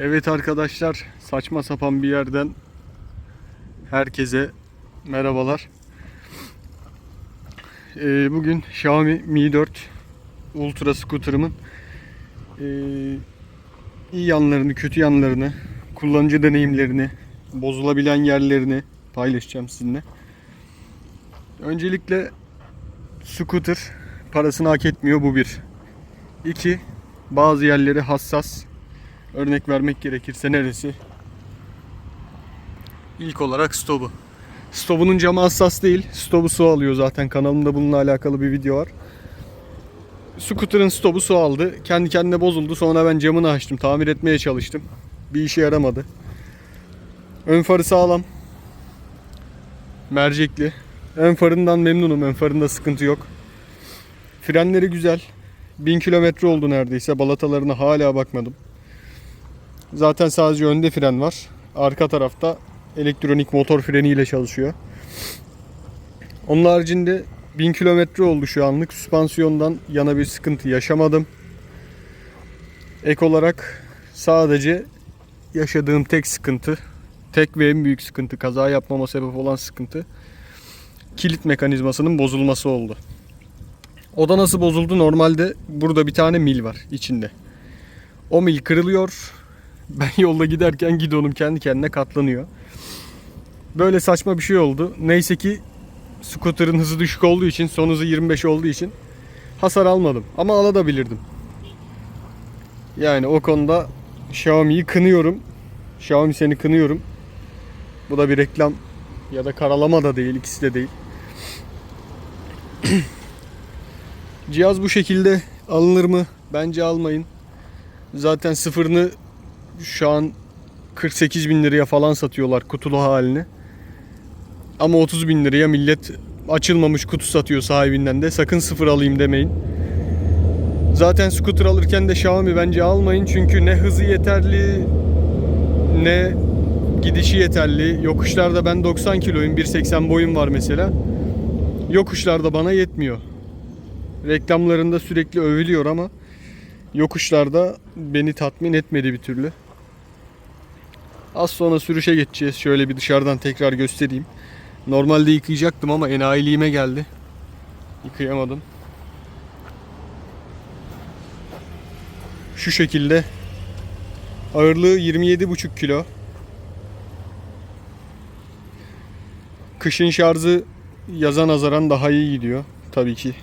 Evet arkadaşlar, saçma sapan bir yerden herkese merhabalar. Ee, bugün Xiaomi Mi 4 Ultra scooter'ımın ee, iyi yanlarını, kötü yanlarını, kullanıcı deneyimlerini, bozulabilen yerlerini paylaşacağım sizinle. Öncelikle scooter parasını hak etmiyor bu bir. İki, bazı yerleri hassas. Örnek vermek gerekirse neresi? İlk olarak stopu. Stop'unun camı hassas değil. Stop'u su alıyor zaten. Kanalımda bununla alakalı bir video var. Scooter'ın stopu su aldı. Kendi kendine bozuldu. Sonra ben camını açtım. Tamir etmeye çalıştım. Bir işe yaramadı. Ön farı sağlam. Mercekli. Ön farından memnunum. Ön farında sıkıntı yok. Frenleri güzel. 1000 kilometre oldu neredeyse. Balatalarına hala bakmadım. Zaten sadece önde fren var. Arka tarafta elektronik motor freniyle çalışıyor. Onun haricinde 1000 kilometre oldu şu anlık. Süspansiyondan yana bir sıkıntı yaşamadım. Ek olarak sadece yaşadığım tek sıkıntı, tek ve en büyük sıkıntı, kaza yapmama sebep olan sıkıntı kilit mekanizmasının bozulması oldu. O da nasıl bozuldu? Normalde burada bir tane mil var içinde. O mil kırılıyor. Ben yolda giderken gidonum kendi kendine katlanıyor. Böyle saçma bir şey oldu. Neyse ki scooter'ın hızı düşük olduğu için, son hızı 25 olduğu için hasar almadım. Ama alabilirdim. Yani o konuda Xiaomi'yi kınıyorum. Xiaomi seni kınıyorum. Bu da bir reklam ya da karalama da değil, ikisi de değil. Cihaz bu şekilde alınır mı? Bence almayın. Zaten sıfırını şu an 48 bin liraya falan satıyorlar kutulu halini. Ama 30 bin liraya millet açılmamış kutu satıyor sahibinden de. Sakın sıfır alayım demeyin. Zaten scooter alırken de Xiaomi bence almayın. Çünkü ne hızı yeterli ne gidişi yeterli. Yokuşlarda ben 90 kiloyum. 1.80 boyum var mesela. Yokuşlarda bana yetmiyor. Reklamlarında sürekli övülüyor ama yokuşlarda beni tatmin etmedi bir türlü. Az sonra sürüşe geçeceğiz. Şöyle bir dışarıdan tekrar göstereyim. Normalde yıkayacaktım ama enayiliğime geldi. Yıkayamadım. Şu şekilde. Ağırlığı 27,5 kilo. Kışın şarjı yaza nazaran daha iyi gidiyor. Tabii ki.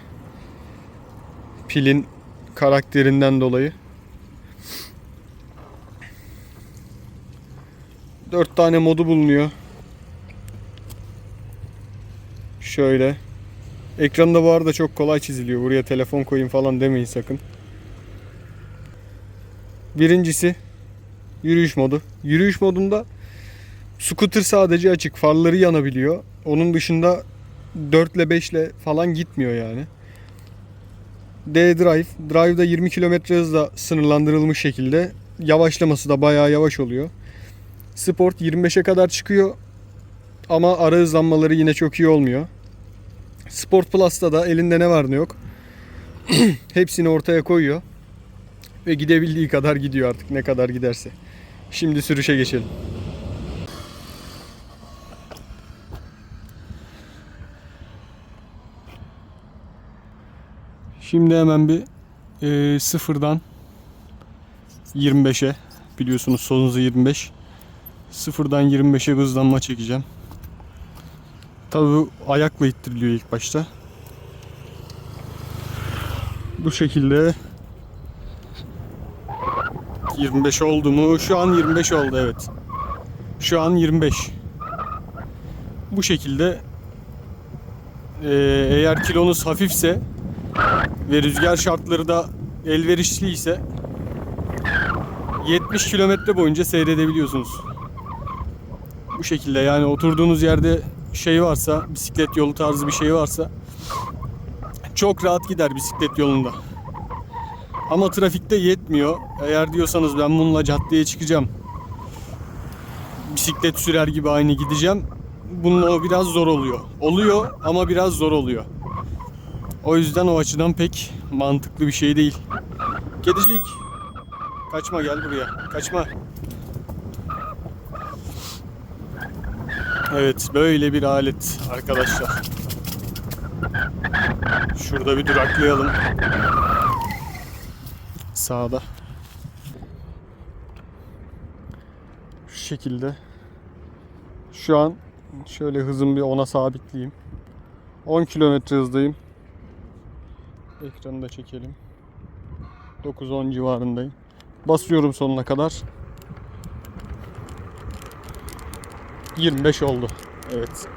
Pilin karakterinden dolayı. 4 tane modu bulunuyor. Şöyle. Ekranda bu arada çok kolay çiziliyor. Buraya telefon koyun falan demeyin sakın. Birincisi yürüyüş modu. Yürüyüş modunda scooter sadece açık. Farları yanabiliyor. Onun dışında 4 ile 5 ile falan gitmiyor yani. D Drive. Drive'da 20 km hızla sınırlandırılmış şekilde. Yavaşlaması da bayağı yavaş oluyor. Sport 25'e kadar çıkıyor. Ama ara hızlanmaları yine çok iyi olmuyor. Sport Plus'ta da elinde ne var ne yok. Hepsini ortaya koyuyor. Ve gidebildiği kadar gidiyor artık ne kadar giderse. Şimdi sürüşe geçelim. Şimdi hemen bir e, sıfırdan 25'e biliyorsunuz son hızı 25. Sıfırdan 25'e hızlanma çekeceğim. Tabi ayakla ittiriliyor ilk başta. Bu şekilde 25 oldu mu? Şu an 25 oldu evet. Şu an 25. Bu şekilde e, eğer kilonuz hafifse ve rüzgar şartları da elverişli ise 70 kilometre boyunca seyredebiliyorsunuz. Bu şekilde yani oturduğunuz yerde şey varsa, bisiklet yolu tarzı bir şey varsa çok rahat gider bisiklet yolunda. Ama trafikte yetmiyor. Eğer diyorsanız ben bununla caddeye çıkacağım. Bisiklet sürer gibi aynı gideceğim. Bununla o biraz zor oluyor. Oluyor ama biraz zor oluyor. O yüzden o açıdan pek mantıklı bir şey değil. Kedicik. Kaçma gel buraya. Kaçma. Evet böyle bir alet arkadaşlar. Şurada bir duraklayalım. Sağda. Şu şekilde. Şu an şöyle hızım bir 10'a sabitleyeyim. 10 kilometre hızdayım. Ekranı da çekelim. 9-10 civarındayım. Basıyorum sonuna kadar. 25 oldu. Evet.